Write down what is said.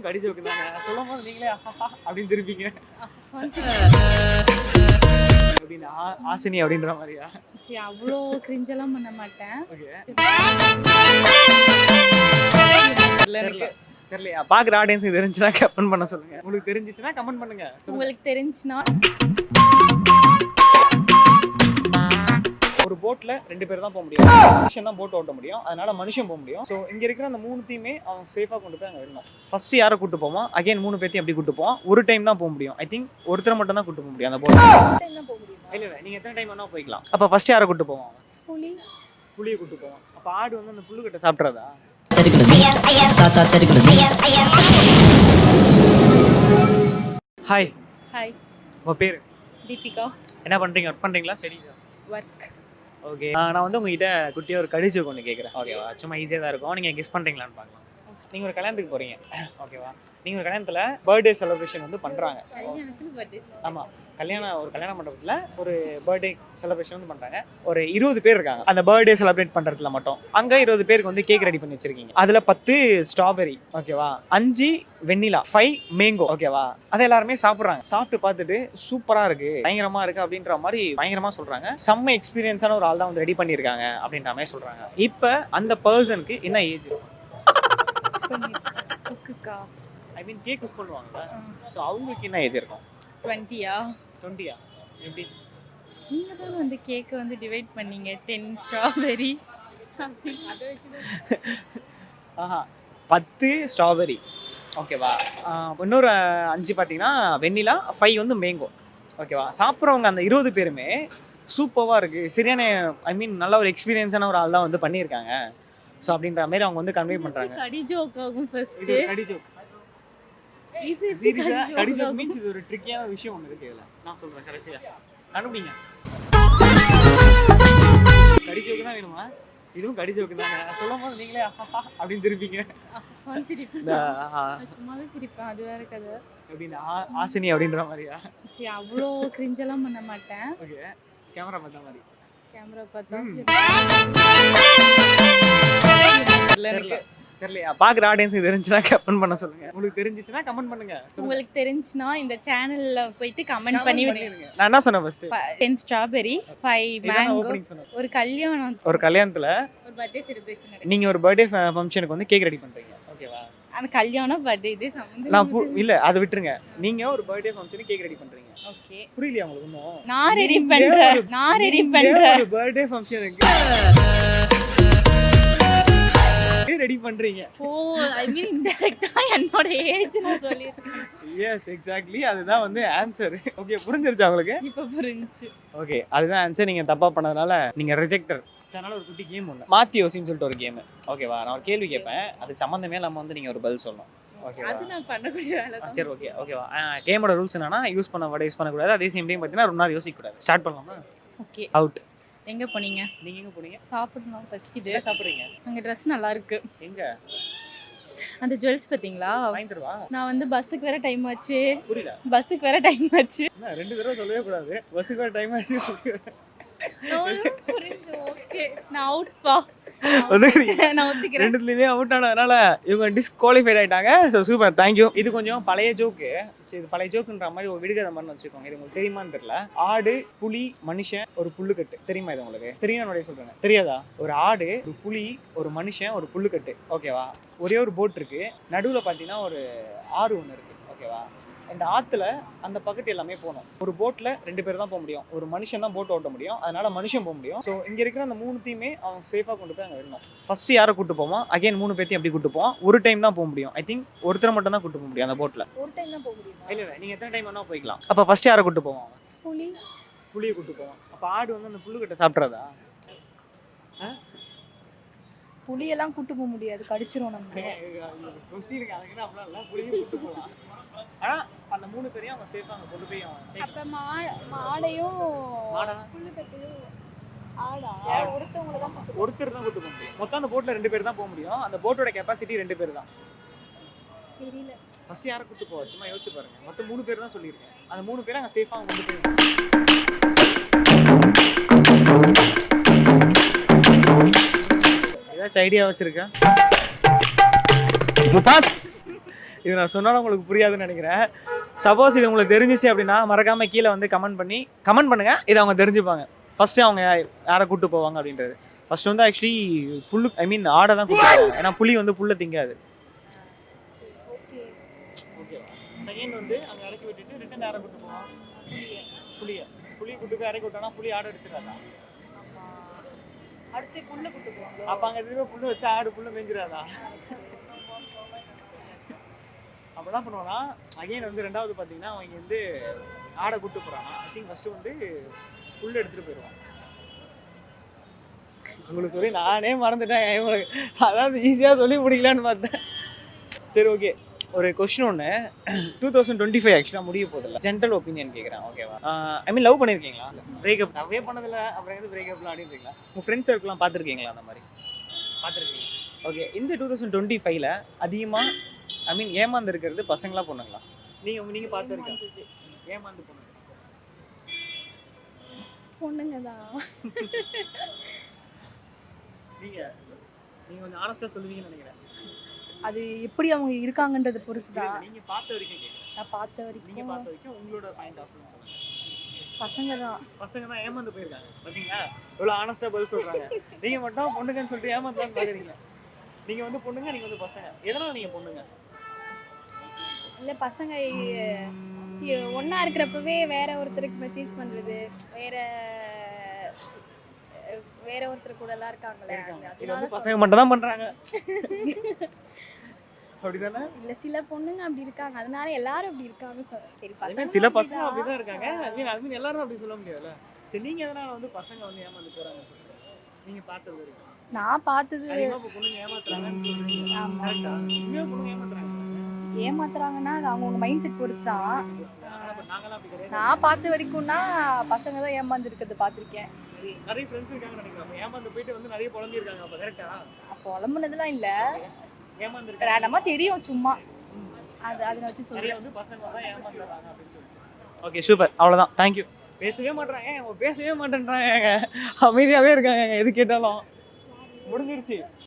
இதுவும் கடிச்சு வைக்கிறாங்க சொல்லும் போது நீங்களே அப்படின்னு திருப்பீங்க. அப்படின்னு ஆசினி அப்படின்ற மாதிரியா? சரி அவ்வளோ கிரிஞ்செல்லாம் பண்ண மாட்டேன். தெரியலையா? பாக்குற ஆடியன்ஸ் இது இருந்துச்சுன்னா கமெண்ட் பண்ண சொல்லுங்க. உங்களுக்கு தெரிஞ்சிச்சுன்னா கமெண்ட் பண்ணுங்க. உங்களுக்கு தெரிஞ்சுன்னா ஒரு போட்ல ரெண்டு பேர் தான் போக முடியும். மனுஷன் தான் போட் ஓட்ட முடியும். அதனால மனுஷன் போக முடியும். ஸோ இங்க இருக்கிற அந்த மூணுத்தையுமே அவன் சேஃபா கொண்டு போய் அங்க விடணும். ஃபர்ஸ்ட் யாரை கூட்டு போவோம்? அகைன் மூணு பேர்த்தையும் எப்படி கூட்டு போவோம்? ஒரு டைம் தான் போக முடியும். ஐ திங்க் ஒருத்தரை மட்டும் தான் கூட்டு போக முடியும் அந்த போட் இல்ல இல்ல. நீங்க எத்தனை டைம் வேணா போய்க்கலாம். அப்ப ஃபர்ஸ்ட் யாரை கூட்டு போவோம் புலி. புளியை கூட்டு போவோம். அப்ப ஆடு வந்து அந்த புல்லுக்கட்டை சாப்பிட்றதா? தாத்தா தெரிகிறது ஹாய் ஹாய் உங்க பேரு? தீபிகா. என்ன பண்றீங்க? ஒர்க் பண்றீங்களா? ஸ்டடிஸா ஒர்க் ஓகே நான் வந்து உங்ககிட்ட குட்டியாக ஒரு கடிச்சு ஒன்று கேட்குறேன் ஓகேவா சும்மா ஈஸியாக தான் இருக்கும். நீங்கள் கெஸ் பண்ணுறீங்களான்னு பார்க்கலாம். நீங்கள் ஒரு கல்யாணத்துக்கு போகிறீங்க ஓகேவா நீங்கள் கல்யாணத்தில் பர்த்டே செலிப்ரேஷன் வந்து பண்ணுறாங்க ஆமாம் கல்யாணம் ஒரு கல்யாண மண்டபத்தில் ஒரு பர்த்டே செலிப்ரேஷன் வந்து பண்ணுறாங்க ஒரு இருபது பேர் இருக்காங்க. அந்த பர்த்டே செலிப்ரேட் பண்ணுறதுல மட்டும். அங்கே இருபது பேருக்கு வந்து கேக் ரெடி பண்ணி வச்சிருக்கீங்க. அதில் பத்து ஸ்ட்ராபெரி ஓகேவா அஞ்சு வெண்ணிலா ஃபைவ் மேங்கோ ஓகேவா அதை எல்லாருமே சாப்பிட்றாங்க. சாப்பிட்டு பார்த்துட்டு சூப்பராக இருக்கு. பயங்கரமா இருக்கு அப்படின்ற மாதிரி பயங்கரமா சொல்றாங்க. செம்ம எக்ஸ்பீரியன்ஸான ஒரு ஆள் தான் வந்து ரெடி பண்ணியிருக்காங்க அப்படின்ற மாதிரி சொல்றாங்க. இப்போ அந்த பர்சனுக்கு என்ன age I mean cake cook பண்ணுவாங்கல்ல ஸோ அவங்களுக்கு என்ன ஏஜ் இருக்கும்? டுவெண்ட்டியா டுவெண்ட்டியா எப்படி? நீங்கள் தான் வந்து கேக்கை வந்து டிவைட் பண்ணீங்க. டென் ஸ்ட்ராபெரி ஆஹா. பத்து ஸ்ட்ராபெரி ஓகேவா இன்னொரு அஞ்சு பார்த்தீங்கன்னா வெண்ணிலா ஃபைவ் வந்து மேங்கோ ஓகேவா சாப்பிட்றவங்க அந்த இருபது பேருமே சூப்பராக இருக்குது சரியான ஐ மீன் நல்ல ஒரு எக்ஸ்பீரியன்ஸான ஒரு ஆள் தான் வந்து பண்ணியிருக்காங்க. ஸோ அப்படின்ற மாதிரி அவங்க வந்து கன்வே பண்ணுறாங்க கடி ஜோக் ஆகும் ஃபர்ஸ்ட் கடி joke. இது எப்படி Serious ஆ கடி கடி joke joke ஆகும்? means இது ஒரு ட்ரிக்கியான விஷயம் ஒன்று இருக்கு இதில். நான் சொல்கிறேன் கடைசியாக கண்டுபிடிங்க. கடி joke தான் வேணுமா? இதுவும் கடி தாங்க சொல்லும் போது நீங்களே அப்படின்னு திருப்பீங்க. சும்மாவே சிரிப்பேன் அது வேற கதை. அப்படின்னு ஆசினி அப்படின்ற மாதிரியா? சரி அவ்வளோ கிரிஞ்செல்லாம் பண்ண மாட்டேன். ஓகே கேமரா பார்த்த மாதிரி. கேமரா பார்த்தா. தெரியல. தெரியலையா? பார்க்குற ஆடியன்ஸ் இது இருந்துச்சுன்னா கமெண்ட் பண்ண சொல்லுங்க. உங்களுக்கு தெரிஞ்சிச்சுன்னா கமெண்ட் பண்ணுங்க. உங்களுக்கு தெரிஞ்சுன்னா இந்த சேனல்ல போயிட்டு கமெண்ட் பண்ணி பண்ணிருங்க. நான் என்ன சொன்னேன் first ten strawberry five mango opening சொன்னேன். ஒரு கல்யாணம். ஒரு கல்யாணத்துல ஒரு பர்த்டே செலிப்ரேஷன் நீங்க ஒரு பர்த்டே ஃபங்க்ஷனுக்கு வந்து கேக் ரெடி பண்றீங்க. ஓகேவா அந்த கல்யாணம் பர்த்டே இது நான் இல்ல. அதை விட்டுருங்க. நீங்க ஒரு பர்த்டே ஃபங்க்ஷனுக்கு கேக் ரெடி பண்றீங்க. ஓகே புரியலையா உங்களுக்கு நான் ரெடி பண்றேன். நான் ரெடி பண்றேன். ஒரு பர்த்டே ஃபங்க்ஷனுக்கு ரெடி பண்றீங்க? ஓ ஐ மீன் இன்டெரக்டா என்னோட ஏஜ் நான் சொல்லியிருக்கேன் எஸ் எக்ஸாக்ட்லி அதுதான் வந்து ஆன்சர் ஓகே புரிஞ்சிருச்சா உங்களுக்கு? இப்போ புரிஞ்சு ஓகே அதுதான் ஆன்சர் நீங்க தப்பா பண்ணதுனால நீங்க ரிஜெக்டர் அதனால ஒரு குட்டி கேம் ஒன்று மாத்தி யோசின்னு சொல்லிட்டு ஒரு கேம் ஓகேவா நான் ஒரு கேள்வி கேட்பேன். அதுக்கு சம்மந்தமே இல்லாம வந்து நீங்க ஒரு பதில் சொல்லணும். ஓகேவா அது நான் பண்ணக்கூடிய வேலை ஆ, தான். சரி ஓகே ஓகேவா கேமோட ரூல்ஸ் என்னன்னா யூஸ் பண்ண வேர்டை யூஸ் பண்ணக்கூடாது. அதே சேம் டைம் பார்த்தீங்கன்னா ரொம்ப நேரம் யோசிக்கக்கூடாது. ஸ்டார்ட் பண்ணலாமா? ஓகே அவுட் எங்க போனீங்க? நீங்க எங்க போனீங்க? சாப்பிடணும் பசிக்குது. என்ன சாப்பிடுறீங்க? அங்க ட்ரெஸ் நல்லா இருக்கு. எங்க? அந்த ஜுவல்ஸ் பாத்தீங்களா? வாங்கி தருவா? நான் வந்து பஸ்ஸுக்கு வேற டைம் ஆச்சு. புரியல. பஸ்ஸுக்கு வேற டைம் ஆச்சு. என்ன ரெண்டு தடவை சொல்லவே கூடாது. பஸ்ஸுக்கு டைம் ஆச்சு ஓகே நான் அவுட் நான் ரெண்டுத்துலயுமே அவுட் ஆனதுனால இவங்க டிஸ்குவாலிஃபைட் ஆயிட்டாங்க. ஸோ சூப்பர் தேங்க்யூ இது கொஞ்சம் பழைய ஜோக்கு இது பழைய ஜோக்குன்ற மாதிரி ஒரு விடுகதை மாதிரி வச்சுக்கோங்க. இது உங்களுக்கு தெரியுமான்னு தெரியல. ஆடு புலி மனுஷன் ஒரு புல்லுக்கட்டு. தெரியுமா இது உங்களுக்கு? தெரியும் என்னுடைய சொல்றேன். தெரியாதா? ஒரு ஆடு ஒரு புலி ஒரு மனுஷன் ஒரு புல்லுக்கட்டு. ஓகேவா ஒரே ஒரு போட் இருக்கு. நடுவில் பார்த்தீங்கன்னா ஒரு ஆறு ஒன்று இருக்கு. ஓகேவா இந்த ஆத்துல அந்த பக்கத்து எல்லாமே போகணும். ஒரு போட்ல ரெண்டு பேர் தான் போக முடியும். ஒரு மனுஷன் தான் போட் ஓட்ட முடியும். அதனால மனுஷன் போக முடியும். ஸோ இங்க இருக்கிற அந்த மூணுத்தையுமே அவன் சேஃபா கொண்டு போய் அங்க விடணும். ஃபர்ஸ்ட் யாரை கூட்டு போவோம்? அகைன் மூணு பேர்த்தையும் எப்படி கூட்டு போவோம். ஒரு டைம் தான் போக முடியும். ஐ திங்க் ஒருத்தரை மட்டும் தான் கூட்டு போக முடியும் அந்த போட்ல ஒரு டைம் தான் போக முடியுமா? இல்ல இல்ல. நீங்க எத்தனை டைம் வேணா போய்க்கலாம். அப்ப ஃபர்ஸ்ட் யாரை கூட்டு போவோம்? புலி. புளியை கூட்டு போவோம். அப்ப ஆடு வந்து அந்த புல்லுக்கட்டை சாப்பிட்றதா? புளியெல்லாம் கூட்டு போக முடியாது. கடிச்சிரும் நம்ம. கொஸ்டினுக்கு அந்த மூணு பேரையும் அவங்க சேஃபா அங்க கொண்டு போய் அவன். அப்ப மா மாடையும் கூட்டு ஒருத்தர் தான் கூட்டு போக முடியும். மொத்தம் அந்த போட்ல ரெண்டு பேர் தான் போக முடியும். அந்த போட்டோட கெப்பாசிட்டி ரெண்டு பேர் தான். தெரியல. ஃபர்ஸ்ட் யாரை கூட்டு போவா? சும்மா யோசிச்சு பாருங்க. மொத்தம் மூணு பேர் தான் சொல்லியிருக்கேன். அந்த மூணு பேரும் அங்கே சேஃபாக கொண்டு போய் ஏதாச்சும் ஐடியா வச்சிருக்கா? இது நான் சொன்னாலும் உங்களுக்கு புரியாதுன்னு நினைக்கிறேன். சப்போஸ் இது உங்களுக்கு தெரிஞ்சிச்சு அப்படின்னா மறக்காம கீழே வந்து கமெண்ட் பண்ணி கமெண்ட் பண்ணுங்க. இதை அவங்க தெரிஞ்சுப்பாங்க. ஃபர்ஸ்ட் அவங்க யாரை கூட்டு போவாங்க அப்படின்றது. ஃபர்ஸ்ட் வந்து ஆக்சுவலி புல்லு ஐ மீன் ஆடை தான் கூட்டு போவாங்க. ஏன்னா புலி வந்து புல்லை திங்காது. ஓகே ஓகேவா செகண்ட் வந்து அங்கே இறக்கி விட்டுட்டு ரிட்டன் யாரை கூட்டு போவான் புளிய புளி கூட்டு போய் இறக்கி விட்டோம்னா புளி ஆடு அடிச்சிடாதா? அடுத்து புல்லு கூட்டு போவாங்க. அப்போ அங்கே திரும்ப புல்லு வச்சு ஆடு புல்லு மேய்ஞ்சிடாதா அப்போ என்ன பண்ணுவானா? அகைன் வந்து ரெண்டாவது பார்த்தீங்கன்னா அவங்க வந்து ஆடை கூப்பிட்டு போகிறானா ஐ திங்க் ஃபஸ்ட்டு வந்து புல் எடுத்துகிட்டு போயிடுவான். உங்களுக்கு சொல்லி நானே மறந்துட்டேன். இவங்களுக்கு அதாவது ஈஸியாக சொல்லி முடிக்கலான்னு பார்த்தேன். சரி ஓகே ஒரு கொஸ்டின் ஒன்று டூ தௌசண்ட் டுவெண்ட்டி ஃபைவ் ஆக்சுவலாக முடிய போதில்ல ஜென்ரல் ஒப்பீனியன் கேட்குறேன் ஓகேவா ஐ மீன் லவ் பண்ணியிருக்கீங்களா பிரேக்கப் லவ்வே பண்ணதில்ல அப்புறம் எது பிரேக்கப்லாம் ஆடிருக்கீங்களா உங்கள் ஃப்ரெண்ட்ஸ் சர்க்கிள்லாம் பார்த்துருக்கீங்களா அந்த மாதிரி? பார்த்துருக்கீங்க. ஓகே இந்த டூ தௌசண்ட் டுவெண்ட்டி ஃபைவ்ல அதிகமாக ஐ மீன் ஏமாந்து இருக்கிறது பசங்களா பொண்ணுங்களா? நீங்கள் நீங்கள் பார்த்துருக்கீங்க. ஏமாந்து பொண்ணுங்க. பொண்ணுங்க தான் நீங்கள் நீங்கள் கொஞ்சம் ஆனஸ்ட்டாக சொல்லுவீங்கன்னு நினைக்கிறேன். அது எப்படி அவங்க இருக்காங்கன்றத பொறுத்து தான் நீங்கள் பார்த்த வரைக்கும் நான் பார்த்த வரைக்கும். பார்த்த வரைக்கும் உங்களோட பாயிண்ட் ஆஃப் பசங்க தான் பசங்க தான் ஏமாந்து போயிருக்காங்க. பார்த்தீங்களா எவ்வளோ ஆனஸ்ட்டாக பதில் சொல்கிறாங்க நீங்கள் மட்டும் பொண்ணுங்கன்னு சொல்லிட்டு ஏமாத்தலான்னு பார்க்குறீங்க நீங்கள் வந்து பொண்ணுங்க நீங்கள் வந்து பசங்க. எதனால் நீங்கள் பொண்ணுங்க? இல்லை பசங்க ஒன்றா இருக்கிறப்பவே வேற ஒருத்தருக்கு மெசேஜ் பண்ணுறது வேற வேற ஒருத்தர் கூட எல்லாம் இருக்காங்களே அதனால பசங்க மட்டும் தான் பண்ணுறாங்க அப்படிதானே? இல்லை சில பொண்ணுங்க அப்படி இருக்காங்க. அதனால எல்லாரும் அப்படி இருக்காங்க. சரி பசங்க சில பசங்க அப்படிதான். இருக்காங்க. ஐ மீன் எல்லாரும் அப்படி சொல்ல முடியாதுல்ல? சரி நீங்க எதனால வந்து பசங்க வந்து ஏமாந்து போறாங்க? நீங்க பார்த்தது நான் பார்த்தது பொண்ணுங்க ஆமா. உண்மையா பொண்ணுங்க ஏமாத்துறாங்க? ஏமாத்துறாங்கன்னா அது அவங்கவுங்க மைண்ட் செட் பொறுத்து தான் நான் பார்த்த வரைக்கும்னா பசங்க தான் ஏமாந்து இருக்கிறத பார்த்துருக்கேன். நிறைய- ஃப்ரெண்ட்ஸ் இருக்காங்க நினைக்கிறேன். ஏமாந்து போயிட்டு வந்து நிறைய புலம்பி இருக்காங்க அப்ப கரெக்டா அப்போ உழம்புனதுலாம் இல்லை. ஏமாந்து இருக்காங்க ரேண்டமா தெரியும் சும்மா. அது அதை வச்சு சொல்றேன். வந்து பசங்க தான் ஏமாந்துறாங்க அப்படின்னு சொல்லிட்டு. Okay super. அவ்வளவுதான். தேங்க்யூ பேசவே அவங்க பேசவே மாட்டேன்றாங்க. அமைதியாவே இருக்காங்க. எது கேட்டாலும். முடிஞ்சிருச்சு.